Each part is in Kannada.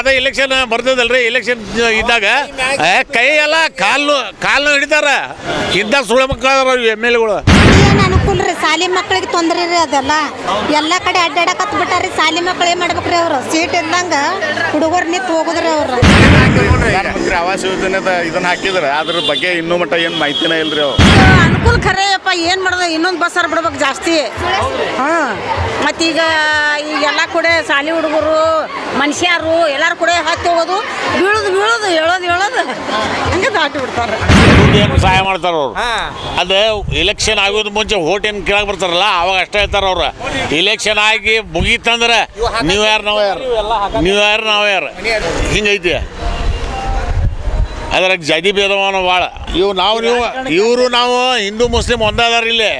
ಅದೇ ಇಲೆಕ್ಷನ್ ಬರ್ತದಲ್ರಿ ಇಲೆಕ್ಷನ್ ಇದ್ದಾಗ ಕೈ ಎಲ್ಲ ಕಾಲು ಕಾಲು ಹಿಡಿತಾರ. ಇದ್ದಾಗ ಸುಳ್ಳು ಎಂ ಎಲ್ ಎಗಳು. ಏನು ಅನುಕೂಲ ರೀ ಸಾಲಿ ಮಕ್ಳಿಗೆ ತೊಂದರೆ ರೀ ಅದೆಲ್ಲ. ಎಲ್ಲ ಕಡೆ ಅಡ್ಡಾಡಕತ್ ಬಿಟ್ಟಾರಿ ಸಾಲಿ ಮಕ್ಳು ಏನು ಮಾಡ್ಬೇಕ್ರಿ ಅವರು? ಸೀಟ್ ಇದ್ದಂಗೆ ಹುಡುಗರು ನಿಂತು ಹೋಗುದ್ರಿ ಅವರು. ಆವಾಸ ಆವಾಸ್ ಯೋಜನೆದ ಇದನ್ನ ಹಾಕಿದ್ರೆ ಅದ್ರ ಬಗ್ಗೆ ಇನ್ನೂ ಮಟ್ಟ ಏನು ಮಾಹಿತಿನೇ ಇಲ್ರಿ ಅವ್ರು. ಅನುಕೂಲ ಖರೇಯಪ್ಪ ಏನು ಮಾಡೋದು? ಇನ್ನೊಂದು ಬಸ್ಸಾರು ಬಿಡ್ಬೇಕು ಜಾಸ್ತಿ. ಹಾಂ ಮತ್ತೀಗ ಈಗ ಎಲ್ಲ ಕೂಡ ಸಾಲಿ ಹುಡುಗರು ಮನುಷ್ಯರು ಎಲ್ಲರೂ ಕೂಡ ಹತ್ತಿ ಹೋಗೋದು ಬೀಳೋದು ಬೀಳೋದು ಹೇಳೋದು ಹಂಗೆ ದಾಟಿ ಬಿಡ್ತಾರೆ. ಏನು ಸಹಾಯ ಮಾಡ್ತಾರ ಅವ್ರು. ಅದೇ ಇಲೆಕ್ಷನ್ ಆಗೋದು ಮುಂಚೆ ಓಟ್ ಏನು ಕೇಳಕ್ ಬರ್ತಾರಲ್ಲ ಅವಾಗ ಅಷ್ಟೇ ಹೇಳ್ತಾರ ಅವ್ರು. ಇಲೆಕ್ಷನ್ ಆಗಿ ಮುಗೀತಂದ್ರೆ ನೀವು ಯಾರು ನಾವು ಯಾರು? ನೀವು ಯಾರು ನಾವು ಯಾರು? ಹಿಂಗೈತಿ. ಅದ್ರಾಗ ಜಾತಿ ಭೇದಮಾನ ಭಾಳ ಇವು ನಾವು ನೀವು ಇವರು ನಾವು ಹಿಂದೂ ಮುಸ್ಲಿಂ ಒಂದಾದಾರ ಇಲ್ಲಿ.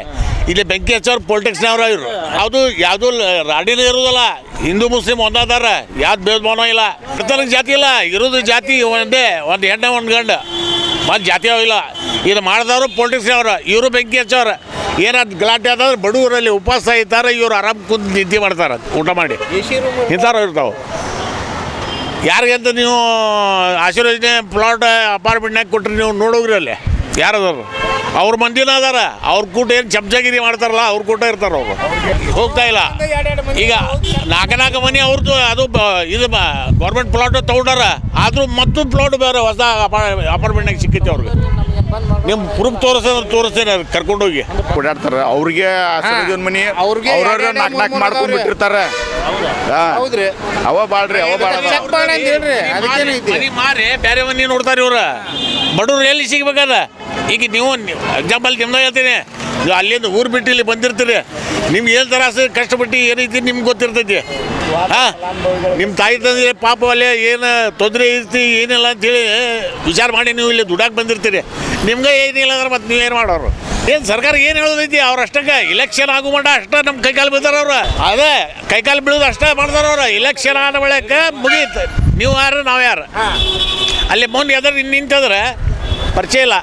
ಇಲ್ಲಿ ಬೆಂಕಿ ಹಚ್ಚೋರು ಪೊಲಿಟಿಕ್ಸ್ನವ್ರ ಇವರು. ಯಾವುದು ಯಾವುದು ರಾಡಿನ ಇರೋದಲ್ಲ ಹಿಂದೂ, ಮುಸ್ಲಿಂ ಒಂದಾದಾರ. ಯಾವ್ದು ಭೇದ ಭಾವನ ಇಲ್ಲ. ತನಕ ಜಾತಿ ಇಲ್ಲ. ಇರೋದು ಜಾತಿ ಒಂದೇ, ಒಂದು ಹೆಣ್ಣೆ, ಒಂದು ಗಂಡು. ಮತ್ತು ಜಾತಿ ಇಲ್ಲ. ಇದು ಮಾಡಿದವರು ಪೊಲಿಟಿಕ್ಸ್ನವ್ರು ಇವರು ಬೆಂಕಿ ಹಚ್ಚೋರು. ಏನಾದ್ರು ಗಲಾಟೆ ಆದ್ರೆ ಬಡವರಲ್ಲಿ ಉಪವಾಸ ಇದ್ದಾರೆ, ಇವ್ರು ಆರಾಮ್ ಕುಂತು ನಿದ್ದೆ ಮಾಡ್ತಾರೆ. ಊಟ ಮಾಡಿ. ಇಂಥವ್ರು ಇರ್ತಾವೆ. ಯಾರಿಗಂತ ನೀವು ಆಶೀರ್ವಚನೆ ಪ್ಲಾಟ್ ಅಪಾರ್ಟ್ಮೆಂಟ್ನಾಗ ಕೊಟ್ಟರೆ ನೀವು ನೋಡೋಗ್ರಿ ಅಲ್ಲಿ. ಯಾರದಾರು ಅವ್ರ ಮಂದಿನ ಅದಾರ. ಅವ್ರ ಕೂಟ ಏನು ಚಮಚಗಿರಿ ಮಾಡ್ತಾರಲ್ಲ ಅವ್ರ ಕೂಟ ಇರ್ತಾರ ಅವರು. ಹೋಗ್ತಾ ಇಲ್ಲ. ಈಗ ನಾಲ್ಕು ನಾಲ್ಕು ಮನೆ ಅವ್ರದ್ದು ಅದು ಬ- ಇದು ಗೌರ್ಮೆಂಟ್ ಪ್ಲಾಟ್ ತಗೊಂಡಾರ ಆದರೂ ಮತ್ತೊಂದು ಪ್ಲಾಟ್ ಬೇರೆ ಹೊಸ ಅಪಾರ್ಟ್ಮೆಂಟ್ನಾಗ ಸಿಕ್ಕೈತೆ ಅವ್ರಿಗೆ. ನಿಮ್ಮ ಪ್ರೂಫ್ ತೋರಿಸಿದ್ರೆ ತೋರಿಸ್ತೇನೆ ಕರ್ಕೊಂಡೋಗಿ ಓಡಾಡ್ತಾರೆ. ಅವ್ರಿಗೆ ಮನೆ ಮನಿ ಅವ್ರಿಗೆ ನಾಕ್ ನಾಕ್ ಮಾಡ್ಕೊಂಡ್ ಬಿಟ್ಟಿರ್ತಾರ. ಹಾ. ಹೌದ್ರಿ. ಅವ ಬಾಳ್ರಿ ಅವ ಬಾಳ ಮಾರಿ ಬೇರೆ ಮನೆ ನೋಡ್ತಾರೆ ಇವ್ರ. ಬಡವ್ರು ಎಲ್ಲಿ ಸಿಗ್ಬೇಕದ? ಈಗ ನೀವು ಎಕ್ಸಾಂಪಲ್ ನಿಮ್ದ ಹೇಳ್ತೀನಿ. ನೀವು ಅಲ್ಲಿಂದ ಊರು ಬಿಟ್ಟು ಇಲ್ಲಿ ಬಂದಿರ್ತೀರಿ. ನಿಮ್ಗೆ ಏನು ತರಾಸು ಕಷ್ಟಪಟ್ಟು ಏನೈತಿ ನಿಮ್ಗೆ ಗೊತ್ತಿರ್ತೈತಿ. ಹಾಂ? ನಿಮ್ಮ ತಾಯಿ ತಂದೆ ಪಾಪ ಅಲ್ಲಿ ಏನು ತೊಂದರೆ ಐತಿ ಏನಿಲ್ಲ ಅಂತೇಳಿ ವಿಚಾರ ಮಾಡಿ ನೀವು ಇಲ್ಲಿ ದುಡಾಕ್ ಬಂದಿರ್ತೀರಿ. ನಿಮ್ಗೆ ಏನಿಲ್ಲ ಅಂದ್ರೆ ಮತ್ತೆ ಏನು ಮಾಡೋರು? ಏನು ಸರ್ಕಾರ ಏನು ಹೇಳೋದೈತಿ? ಅವ್ರು ಅಷ್ಟಕ್ಕೆ ಇಲೆಕ್ಷನ್ ಆಗು ಮಾಡ ಅಷ್ಟೇ ನಮ್ಮ ಕೈಕಾಲು ಬೀಳ್ತಾರ ಅವ್ರು. ಅದೇ ಕೈಕಾಲು ಬೀಳೋದು ಅಷ್ಟೇ ಮಾಡ್ತಾರ ಅವ್ರು. ಇಲೆಕ್ಷನ್ ಆದ ಬಳಿಕ ಮುಗೀತು. ನೀವು ಯಾರು ನಾವು ಯಾರು? ಅಲ್ಲಿ ಮೊನ್ನೆ ಎದ್ರ ನಿಂತಿದ್ರೆ ಪರಿಚಯ ಇಲ್ಲ.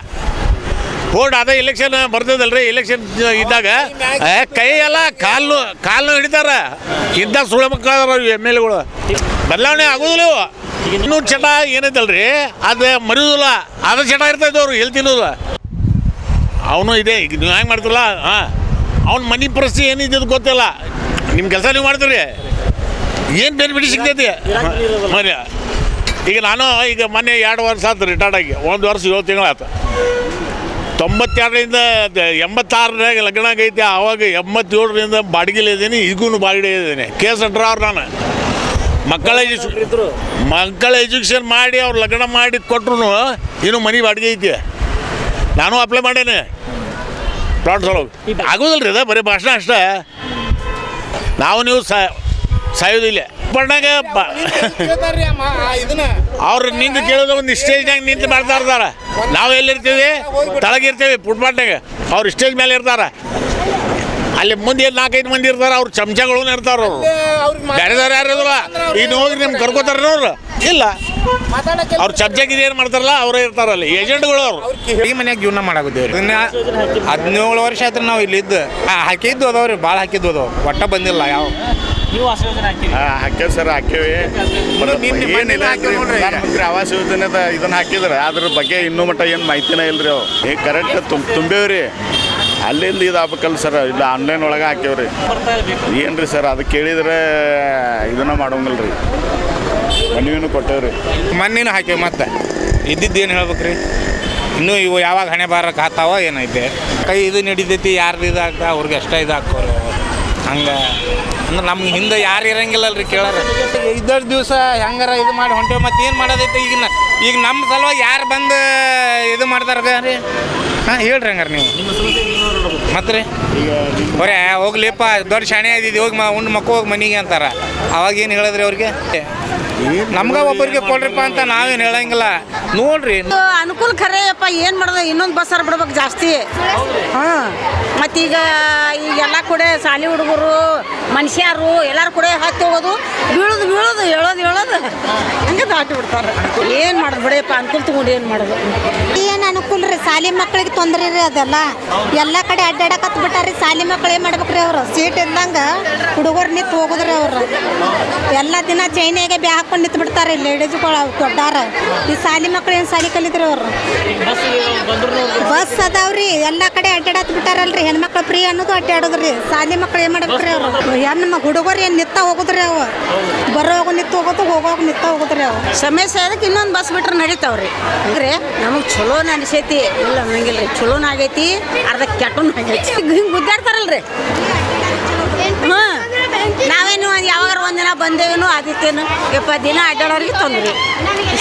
ಓಡ್ ಅದ ಇಲೆಕ್ಷನ್ ಬರ್ತದಲ್ರಿ ಇಲೆಕ್ಷನ್ ಇದ್ದಾಗ ಕೈ ಎಲ್ಲ ಕಾಲು ಕಾಲು ಹಿಡಿತಾರ. ಇದ್ದ ಸುಳ್ಳು ಮಕ್ಕಳು ಎಂ ಎಲ್ ಎಗಳು. ಬದಲಾವಣೆ ಆಗೋದಿಲ್ಲ ಇವು. ಇನ್ನೂ ಚಟ ಏನೈತಲ್ರಿ ಅದು ಮರಿಯೋದಿಲ್ಲ ಅದು ಚಟ ಇರ್ತೈತೆ ಅವ್ರು, ಎಲ್ಲಿ ತಿನ್ನೋದು? ಅವನು ಇದೆ, ಈಗ ನೀವು ಹೆಂಗೆ ಮಾಡ್ತಿಲ್ಲ ಹಾಂ? ಅವ್ನ ಮನೆ ಪರಿಸ್ಥಿತಿ ಏನಿದ್ದು ಗೊತ್ತಿಲ್ಲ. ನಿಮ್ಮ ಕೆಲಸ ನೀವು ಮಾಡ್ತೀರಿ. ಏನು ಬೆನಿಫಿಟ್ ಸಿಗ್ತೈತಿ? ಮನೆ ಈಗ ನಾನು, ಈಗ ಮೊನ್ನೆ ಎರಡು ವರ್ಷ ಆಯ್ತು ರಿಟೈರ್ಡ್ ಆಗಿ. ಒಂದು ವರ್ಷ ಏಳು ತಿಂಗಳಾಯ್ತು ತೊಂಬತ್ತೆರಡರಿಂದ ಎಂಬತ್ತಾರನಾಗ ಎಂಬತ್ತಾರರಾಗ ಲಗ್ನ ಆಗೈತೆ ಆವಾಗ ಎಂಬತ್ತೇಳರಿಂದ ಬಾಡಿಗೆಲಿ ಇದ್ದೀನಿ ಈಗೂ ಬಾಡಿಗೆ ಇದ್ದೀನಿ. ಕೇಸ್ ಅವ್ರು ನಾನು. ಮಕ್ಕಳ ಎಜುಕೇಶನ್ ಮಕ್ಕಳ ಎಜುಕೇಷನ್ ಮಾಡಿ ಅವ್ರು ಲಗ್ನ ಮಾಡಿ ಕೊಟ್ರು ಇನ್ನೂ ಮನೆ ಬಾಡಿಗೆ ಐತಿ. ನಾನು ಅಪ್ಲೈ ಮಾಡೇನೆ. ಪ್ಲಾಟ್ ಸಲುವಾಗಿ ಆಗೋದಿಲ್ಲ ರೀ ಅದ ಬರೀ ಭಾಷಣ ಅಷ್ಟೇ. ನಾವು ನೀವು ಸಾಯೋದಿಲ್ಲ. ಇದನ್ನ ಅವ್ರು ನಿಂತು ಕೇಳೋದು ಒಂದು ಸ್ಟೇಜ್ನಾಗ ನಿಂತು ಮಾಡ್ತಾ ಇರ್ತಾರ. ನಾವು ಎಲ್ಲಿರ್ತೀವಿ? ತಳಗಿರ್ತೀವಿ ಫುಟ್ಪಾಟ್ನಾಗ ಅವ್ರು ಸ್ಟೇಜ್ ಮೇಲೆ ಇರ್ತಾರ. ಅಲ್ಲಿ ಮುಂದೆ ನಾಲ್ಕೈದು ಮಂದಿ ಇರ್ತಾರ, ಅವ್ರು ಚಮಚಗಳು ಇರ್ತಾರ ಅವರು. ಬೇರೆ ಬೇರೆ ಯಾರು ಇರೋಲ್ಲ ಇನ್ನು ಹೋಗಿ ನಿಮ್ಗೆ ಕರ್ಕೋತಾರ ಅವ್ರು ಇಲ್ಲ. ಅವ್ರ ಚಮಚಗಿರಿ ಏನು ಮಾಡ್ತಾರಲ್ಲ, ಅವರೇ ಇರ್ತಾರ ಅಲ್ಲಿ. ಏಜೆಂಟ್ಗಳು ಅವ್ರು. ಈ ಮನ್ಯಾಗ ಜೀವನ ಮಾಡಾಕತ್ತೀವಿ ಹದಿನೇಳು ವರ್ಷ ಆಯ್ತು ನಾವು ಇಲ್ಲಿದ್ದು. ಹಾಕಿದ್ದು ಅದಾವ್ರಿ ಭಾಳ ಹಾಕಿದ್ದು ಅದಾವ. ಒಟ್ಟ ಬಂದಿಲ್ಲ ಯಾವ. ಹಾ, ಹಾಕ್ಯಾವ ಸರ್ ಹಾಕ್ಯವಿ. ಏನಿಲ್ಲ ಹಾಕ್ಯಾವ ಈಗ. ಪ್ರಧಾನಮಂತ್ರಿ ಆವಾಸ್ ಯೋಜನೆದ ಇದನ್ನ ಹಾಕಿದ್ರೆ ಅದ್ರ ಬಗ್ಗೆ ಇನ್ನೂ ಮಟ್ಟ ಏನು ಮಾಹಿತಿನೇ ಇಲ್ರಿ ಅವು. ಏ ಕರೆಕ್ಟ್ ತುಂಬ ತುಂಬೇವ್ರಿ ಅಲ್ಲಿಂದ ಇದು ಆಗ್ಬೇಕಲ್ಲ ಸರ್ ಇಲ್ಲ ಆನ್ಲೈನ್ ಒಳಗೆ ಹಾಕ್ಯವ್ರಿ. ರೀ ಸರ್ ಅದು ಕೇಳಿದ್ರೆ ಇದನ್ನ ಮಾಡೋಂಗಿಲ್ಲ ರೀ ಮನವಿನೂ ಕೊಟ್ಟೇವ್ರಿ. ಮೊನ್ನೆನೂ ಹಾಕ್ಯವ ಮತ್ತೆ. ಇದ್ದಿದ್ದು ಏನು ಹೇಳ್ಬೇಕ್ರಿ? ಇನ್ನೂ ಇವು ಯಾವಾಗ ಹಣೆ ಬಾರಕ್ಕೆ ಹಾತಾವ ಏನೈತೆ ಕೈ ಇದು ನಡಿತೈತಿ ಯಾರ್ದು ಇದಾಗ್ತಾ ಅವ್ರಿಗೆ ಅಷ್ಟೇ ಇದಾಕೋರು ಹಾಕೋರು ಹಂಗೆ. ಅಂದ್ರೆ ನಮ್ಗೆ ಹಿಂದೆ ಯಾರು ಇರಂಗಿಲ್ಲಲ್ರಿ ಕೇಳಾರ. ಇದ್ದಷ್ಟು ದಿವಸ ಹೆಂಗಾರ ಇದು ಮಾಡಿ ಹೊಂಟೇವು ಮತ್ತೆ ಏನು ಮಾಡೋದೈತೆ ಈಗ ಈಗ ನಮ್ಮ ಸಲುವಾಗಿ ಯಾರು ಬಂದು ಇದು ಮಾಡ್ತಾರ ರೀ ಹಾಂ ಹೇಳ್ರಿ ಹಂಗಾರೆ ನೀವು. ಮತ್ತೆ ರೀ? ಬರೇ ಹೋಗ್ಲಿಪ್ಪ ದೊಡ್ಡ ಶಾಣೆ ಆದಿದ್ದು ಹೋಗಿ ಮ ಉಂಡು ಮಕ್ಕ ಹೋಗಿ ಮನೆಗೆ ಅಂತಾರ. ಅವಾಗ ಏನು ಹೇಳಿದ್ರಿ ಅವ್ರಿಗೆ? ನಮ್ಗೆ ಒಬ್ಬರಿಗೆ ಕೊಡ್ರಿಪ್ಪ ಅಂತ ನಾವೇನು ಹೇಳಂಗಿಲ್ಲ. ನೋಡ್ರಿ. ಅನುಕೂಲ ಖರೇಯಪ್ಪ ಏನು ಮಾಡೋದು ಇನ್ನೊಂದು ಬಸ್ಸಾರು ಬಿಡ್ಬೇಕು ಜಾಸ್ತಿ. ಹಾಂ. ಮತ್ತೀಗ ಈಗ ಎಲ್ಲ ಕೂಡ ಸಾಲಿ ಹುಡುಗರು ಮನುಷ್ಯರು ಎಲ್ಲರೂ ಕೂಡ ಹತ್ತಿ ಹೋಗೋದು ಬೀಳೋದು ಬೀಳೋದು ಹೇಳೋದು ಹೇಳೋದು. ಹಂಗೆ ದಾಟಿ ಬಿಡ್ತಾರೆ. ಏನು ಮಾಡೋದು ಬಿಡಿಯಪ್ಪ ಅನುಕೂಲ ತಗೊಂಡು ಏನು ಮಾಡೋದು? ಏನು ಅನುಕೂಲ ರೀ ಸಾಲಿ ಮಕ್ಕಳಿಗೆ ತೊಂದರೆ ರೀ ಅದೆಲ್ಲ. ಎಲ್ಲ ಕಡೆ ಅಡ್ಡಾಡಕತ್ ಬಿಟ್ಟಾರಿ ಸಾಲಿ ಮಕ್ಕಳು ಏನು ಮಾಡ್ಬೇಕ್ರಿ ಅವರು? ಸೀಟ್ ಇದ್ದಂಗೆ ಹುಡುಗರು ನಿಂತು ಹೋಗುದ್ರಿ ಅವರು. ಎಲ್ಲ ದಿನ ಚೈನಾಗೆ ಬ್ಯಾ ಹಾಕೊಂಡು ನಿಂತು ಬಿಡ್ತಾರೆ ಲೇಡೀಸ್ಗಳು ದೊಡ್ಡಾರ. ಈ ಸಾಲಿ ಮಕ್ಕಳು ಏನು ಸಾಲಿ ಕಲಿತ್ರಿ ಅವರು? ಬಸ್ ಅದಾವ್ರಿ ಎಲ್ಲ ಕಡೆ ಅಡ್ಡಾಡತ್ ಬಿಟ್ಟಾರಲ್ರಿ. ಹೆಣ್ಮಕ್ಳು ಫ್ರೀ ಅನ್ನೋದು ಅಡ್ಡಾಡೋದ್ರಿ ಸಾಲಿ ಮಕ್ಳು ಏನು ಮಾಡ್ಬೇಕ್ರಿ ಅವರು? ಹೆಣ್ಣು ಹುಡುಗರು ಏನು ನಿತ್ತ ಹೋಗುದ್ರಿ ಅವು? ಬರೋವಾಗ ನಿತ್ತ ಹೋಗೋದು, ಹೋಗೋವಾಗ ನಿತ್ತ ಹೋಗುದ್ರಿ ಅವು? ಸಮಸ್ಯೆ ಅದಕ್ಕೆ ಇನ್ನೊಂದು ಬಸ್ ಬಿಟ್ರೆ ನಡೀತಾವ್ರಿ. ಅಂದ್ರೆ ನಮಗೆ ಚಲೋ ಅನಿಸೈತಿ. ಇಲ್ಲ ಅನ್ನಂಗಿಲ್ಲ ರೀ ಚಲೋನ ಆಗೈತಿ, ಅರ್ಧ ಕೆಟ್ಟನು ಆಗೈತಿ. ಹಿಂಗೆ ಗುದ್ದಾಡ್ತಾರಲ್ರಿ ಹಾಂ ನಾವೇನು ಯಾವಾಗ ಒಂದಿನ ಬಂದೇವೇನು ಆದಿತ್ಯನು. ಯಪ್ಪ, ದಿನ ಅಡ್ಡಾಡೋರಿಗೆ ತೊಂದ್ರೆ.